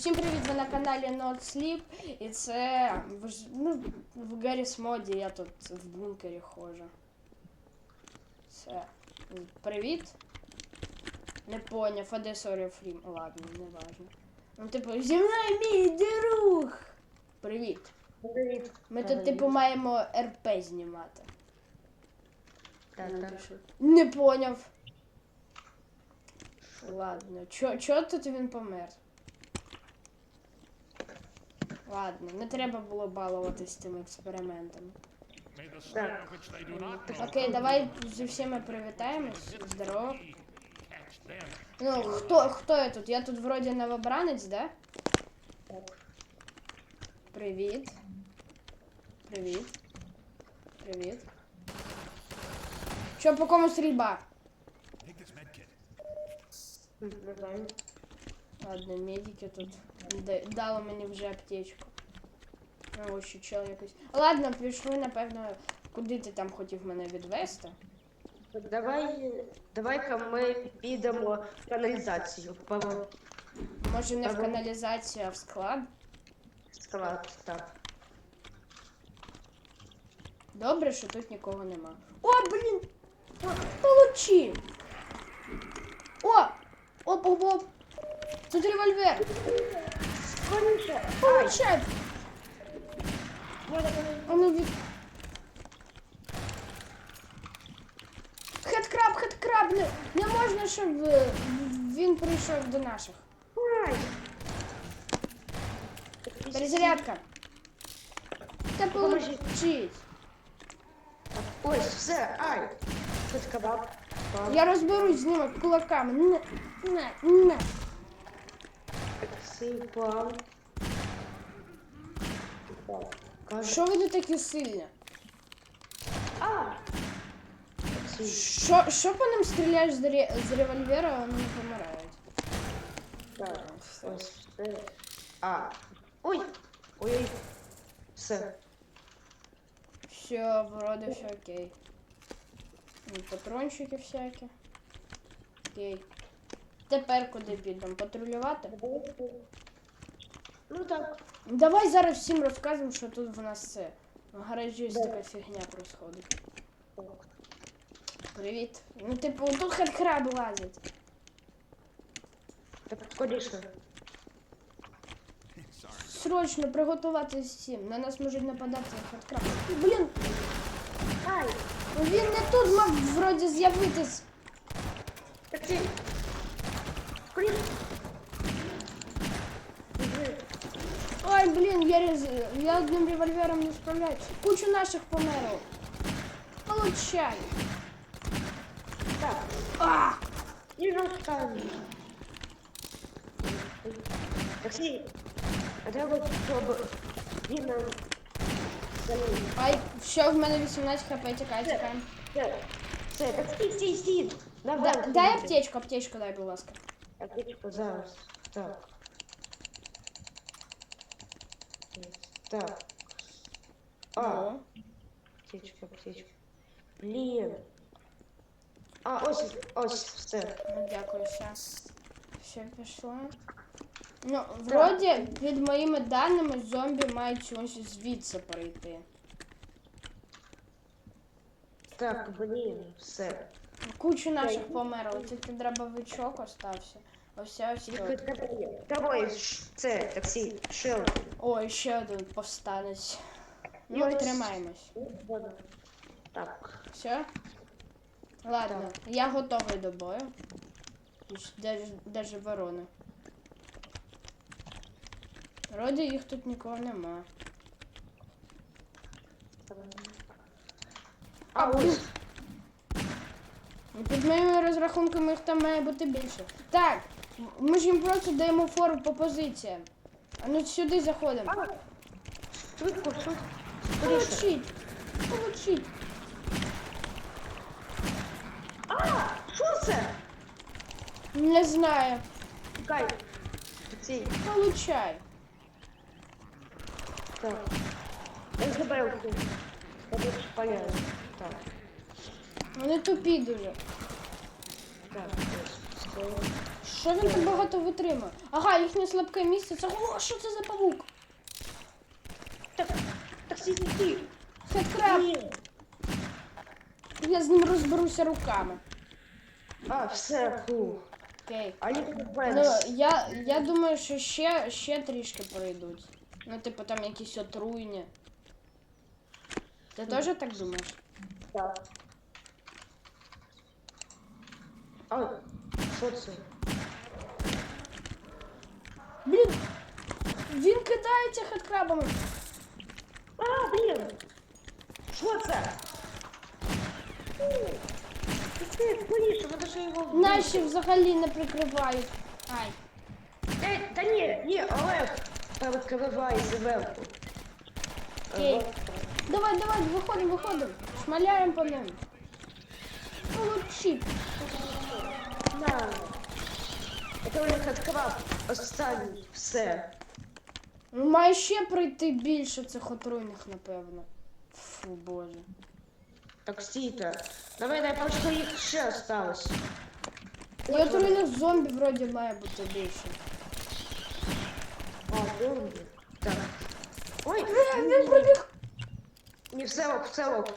Усім привіт, ви на каналі Not Sleep. І це ж- ну, в Гарріс моді я тут в бункері ходжу. Це. Привіт. Не поняв, а де Sorry Фрім. Ладно, не важно. Ну, типу, зі мною мій друг. Привіт. Привіт. Ми тут, типу, маємо РП знімати. Так, Ну, так. Не поняв. Ладно, чо, чо тут він помер? Ладно, не треба було балуватись цими експериментами. Так. Окей, давай зі всіма привітаємось. Здорово. Ну, хто, хто я тут? Я тут вроді новобранець, да? Так. Привіт. Привіт. Привіт. Що по кому стрільба? Ладно, медики тут да- дали мені вже аптечку. Ну, ось ще чел якийсь. Ладно, пішли, напевно, куди ти там хотів мене відвести. Давай, давай-ка ми підемо в каналізацію. Може не в каналізацію, а в склад. склад. Так. Добре, що тут нікого нема. О, блін! О, Получи! О! Оп, оп, оп! Тут револьвер! Скоріше! Получай! А ну від... Хедкраб, хедкраб! Не, не можна, щоб е, він прийшов до наших. Ай! Перезарядка. Та Поможи. получить. Ось, все, ай! Тут кабак. Кабак. Я розберусь з ними кулаками. На, на, на. Сипав. Так. Каже. Що вони такі сильні? А! Ці. Що, що по ним стріляєш з, ре, з револьвера, вони не помирають. Так, ось все. А. Ой! Ой-ой. Все. Все, вроде все окей. Ну, Патрончики всякі. Окей. Тепер куди підемо? Патрулювати? Ну так. Давай зараз всім розкажемо, що тут в нас це. В гаражі ось така фігня происходить. Привіт. Ну, типу, тут хедкраб лазять. Так, скоріше. Срочно приготуватися всім. На нас можуть нападати хедкраб. Блін, Ай! він не тут мав вроді з'явитись. Так ти. Скоріше. Біжи. Ой, блін, я, рез... я одним револьвером не справляюсь. Кучу наших померло. Получай. Так. А! І розставлю. Таксі. А треба, щоб він нам залив. Ай, все, в мене 18 хп, тікай, тікай. Все, все, так стій, стій, стій. Да, Давай. дай аптечку, аптечку дай, будь ласка. Аптечку зараз. Так. Так. А, Ну. аптечка, аптечка. Блін. А, ось, ось, все. Ну, дякую, все. Все пішло. Ну, вроді, під моїми даними, зомбі мають ось звідси прийти. Так, блін, все. Кучу наших померло, тільки дробовичок остався. Ось ось тут. Ш- це, таксі, шел. Ой, ще один повстанець. Ну, Ось. тримаємось. Так. Все? Ладно, я готовий до бою. Ж- Де, ж- де ж ворони? Вроді їх тут нікого нема. А, ось. Ну, Під моїми розрахунками їх там має бути більше. Так, ми ж їм просто даємо фору по позиціям. А ну сюди заходимо. Швидко, швидко. Получить! Получить! А, що це? Не знаю. Чекай. Таксі. Получай. Так. Я забрав тут. Понятно. Так. Вони тупі дуже. Так, ось. Все. Що він так багато витримує? Ага, їхнє слабке місце. Це о, що це за павук? Так, так стій. Хедкраб. Ні. Я з ним розберуся руками. А, все, фу. Окей. А не Ну, я, я думаю, що ще, ще трішки пройдуть. Ну, типу, там якісь отруйні. Ти теж так думаєш? Так. А, що це? Він кидається хедкрабами. А, блін! Що це? Ти скоріше, треба ж його вбити. Наші взагалі не прикривають. Ай. Е, та ні, ні, Олег перекриває зверху. Окей. Давай, давай, виходимо, виходимо. Шмаляємо по ним. Получи. На. Це у них відкрав останній. Все. Ну, Має ще пройти більше цих отруйних, напевно. Фу, боже. Так стійте. Давай, дай просто їх ще осталось. І отруйних зомбі вроді має бути більше. А, зомбі. Так. Ой, Е, Він пробіг. не все ок, все ок.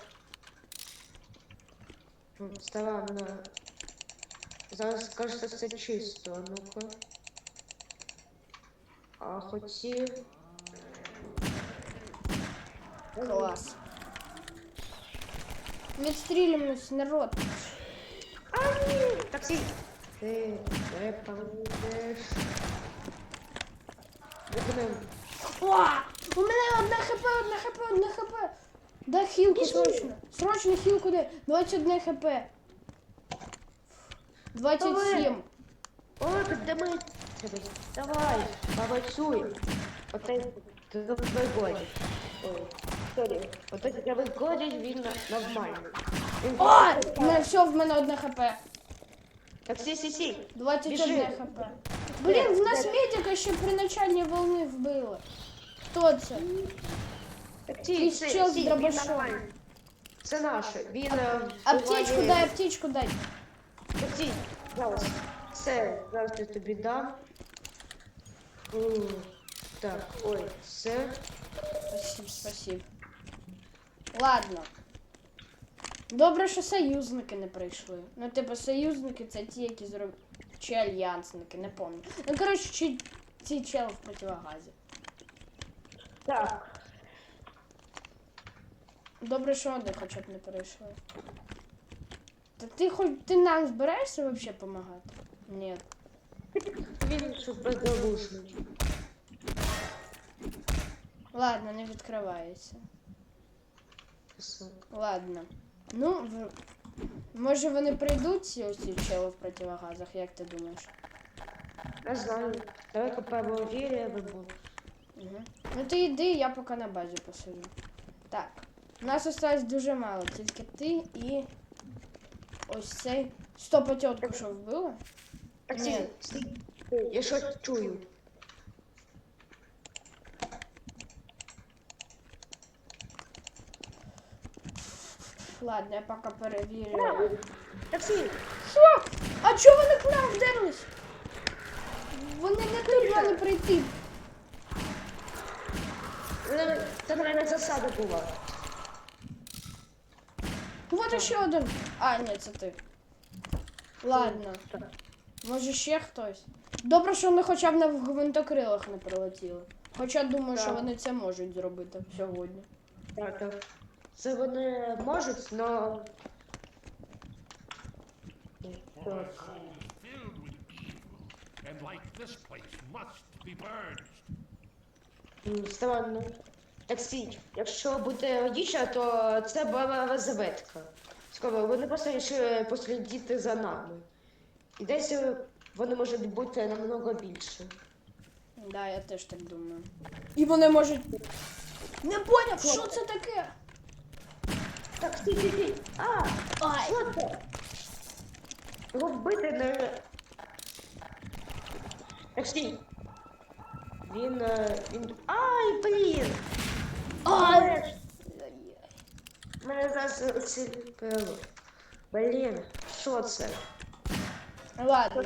М, Старанно. Зараз кажется, це чисто, а ну-ка. А хотів. Клас. Відстрілюємось, народ. Таксі! Ти не поможеш. О! У мене одне хп, одне хп, одне хп. Дай хілку срочно. Срочно хілку дай. 21 хп. 27. О, піддами тебе. Давай, побачуй. Оце тебе виходить. Ой, сорі. Оце тебе виходить, він нормальний. Він О! Не, все, в мене одне хп. Так, сі, сі, сі. 21 Біжи. хп. Блін, в нас медика ще при начальній волни вбили. Хто це? Так, Якийсь сі, чел з сі, він дробашом. нормальний. Це наше. Він е, Аптечку вбиває- дай, аптечку дай. Так, сі, зараз. Все, я тобі дам. М, Так, ой, все. Спасибо, спасибо. Ладно. Добре, що союзники не прийшли. Ну, типу, союзники це ті, які зроблять. Чи альянсники, не пам'ятаю. Ну, коротше, чи ці чели в противогазі. Так. Добре, що вони хоча б не прийшли. Та ти хоч ти нам збираєшся взагалі допомагати? Ні. Він щось бездорожний. Ладно, не відкривається. Ладно. Ну, в... може вони прийдуть ці чели в противогазах, як ти думаєш? Не знаю. Давай купимо вірі, вибув. Угу. Ну ти йди, я поки на базі посиджу. Так. У нас осталось дуже мало, тільки ти і ось цей. Стоп, а тітку що вбила? Ні. Я щось чую. Ладно, я поки перевірю. Таксі! Що? А чого вони к нам вдерлись? Вони не тут мали прийти. Е, Це, мабуть, засада була. Вот ще один. А, ні, це ти. Ладно. Так. Може ще хтось. Добре, що вони хоча б на гвинтокрилах не прилетіли. Хоча думаю, що вони це можуть зробити сьогодні. Так, так. Це вони можуть, но... Так. Filled with evil, and like this place must be purged. М, Странно. Таксі, якщо буде їжа, то це була розведка. Скоро вони просто вирішили послідити за нами. І десь е, вони можуть бути намного більше. Да, я теж так думаю. І вони можуть. Не поняв, що це таке? Так, стій, стій, стій. А, Ай! що це? Його вбити не... Так, стій. Він, е, він... Ай, блін! Ай! Мене зараз оціліпило. Блін, що це? Ладно.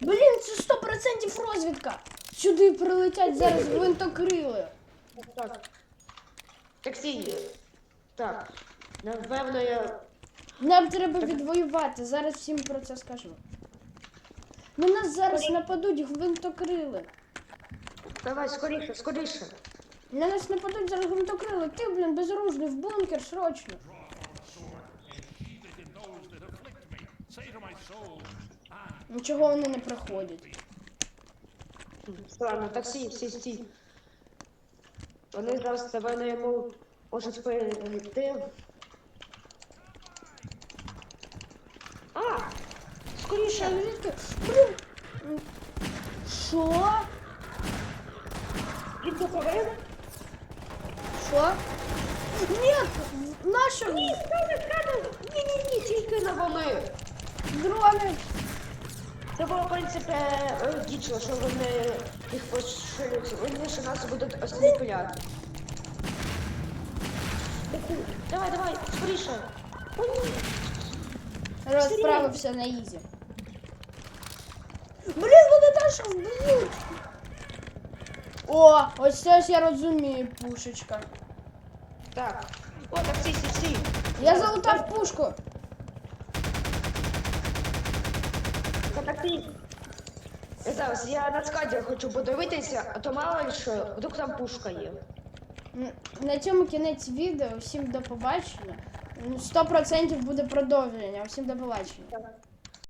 Блін, це 100% розвідка. Сюди прилетять зараз гвинтокрили. Так. Таксі. Так. Напевно, я. Нам треба відвоювати, зараз всім про це скажу. На нас зараз нападуть гвинтокрили. Давай, скоріше, скоріше. На нас нападуть зараз гвинтокрили. Ти, блін, безоружний в бункер срочно. Say to my soul, Нічого вони не приходять. Ладно, таксі, всі, всі. Вони зараз тебе не йому можуть перейти. А! Скоріше! Звідки? Блін. Що? Він заговорив? Що? Ні, наша Ні, ні, ні, тільки на вони. дрони. Це було, в принципі, е, дійсно, що вони їх поширюють. Вони ще нас будуть осліпляти. Давай, давай, скоріше. Розправився на ізі. Блін, вони теж вб'ють. О, ось це ось я розумію, пушечка. Так. О, таксі, сі, сі. Я залутав пушку. Це таксі. Я Зараз я на скаді хочу подивитися, а то мало ли що, вдруг там пушка є. На цьому кінець відео. Всім до побачення. Ну, 100% буде продовження. Всім до побачення.